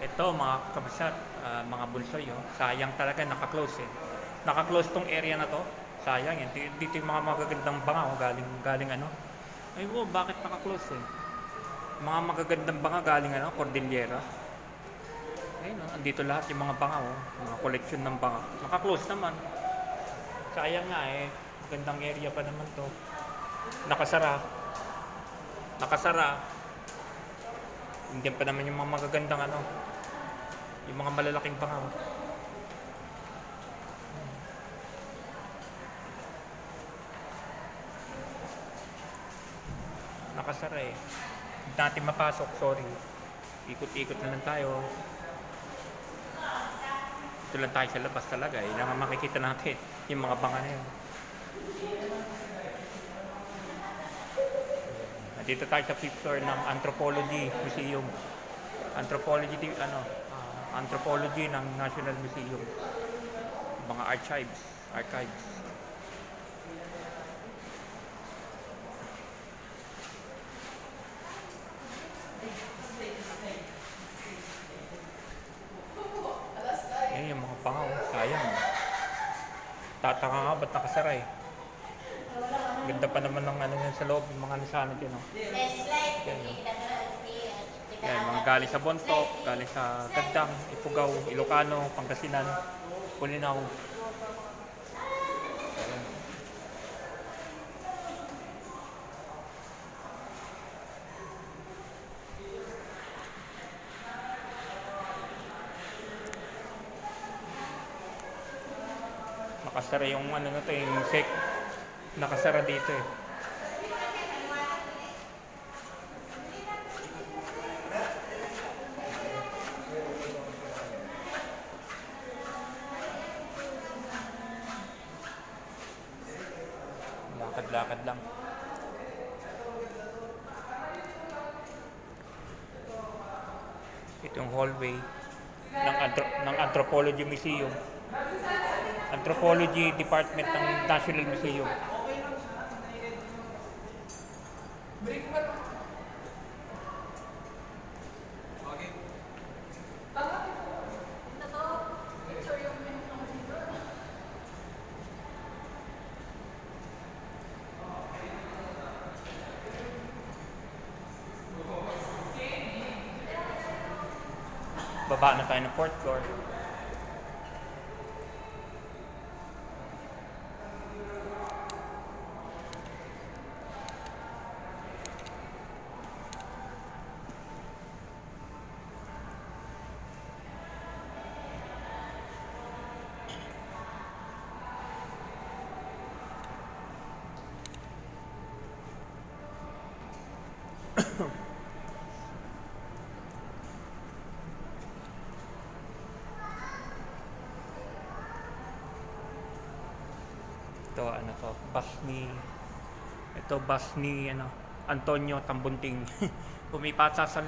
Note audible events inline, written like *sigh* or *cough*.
Ito mga kabasat, ah, mga bunsoy, oh. sayang talaga naka-close eh. Naka-close tong area na to. Sayang eh. Dito, yung mga magagandang banga, oh, galing, galing ano. Ay oh, bakit naka-close eh? Mga magagandang banga galing ano, Cordillera. Ayun oh, andito lahat yung mga banga oh, mga collection ng banga. Naka-close naman. Sayang nga eh, magandang area pa naman to. Nakasara. Nakasara. Hindi pa naman yung mga magagandang ano, yung mga malalaking banga. Nakasara eh. Hindi natin mapasok, sorry. Ikot-ikot na lang tayo. Ito lang tayo sa labas talaga eh. Lang ang makikita natin yung mga banga na yun. Dito tayo sa fifth floor ng Anthropology Museum. Anthropology, ano, Anthropology ng National Museum. Mga archives, archives. Yan yung mga pangaw, sayang. Tataka nga, ba't nakasara eh? Ganda pa naman ng ano yan sa loob, yung mga nasanod yun. Oh. Yan, oh. Yan, mga galing sa Bontok, galing sa Gandang, Ifugao, Ilocano, Pangasinan, Pulinaw. Ayan. Nakasara yung ano na to, yung sec. Nakasara dito eh. Lakad-lakad lang. Ito yung hallway ng, anthro- ng Anthropology Museum. Anthropology Department ng National Museum. Baba na tayo ng fourth floor. Ito ano to, bus ni ito bus ni ano Antonio Tambunting. *laughs* Pumipasa sa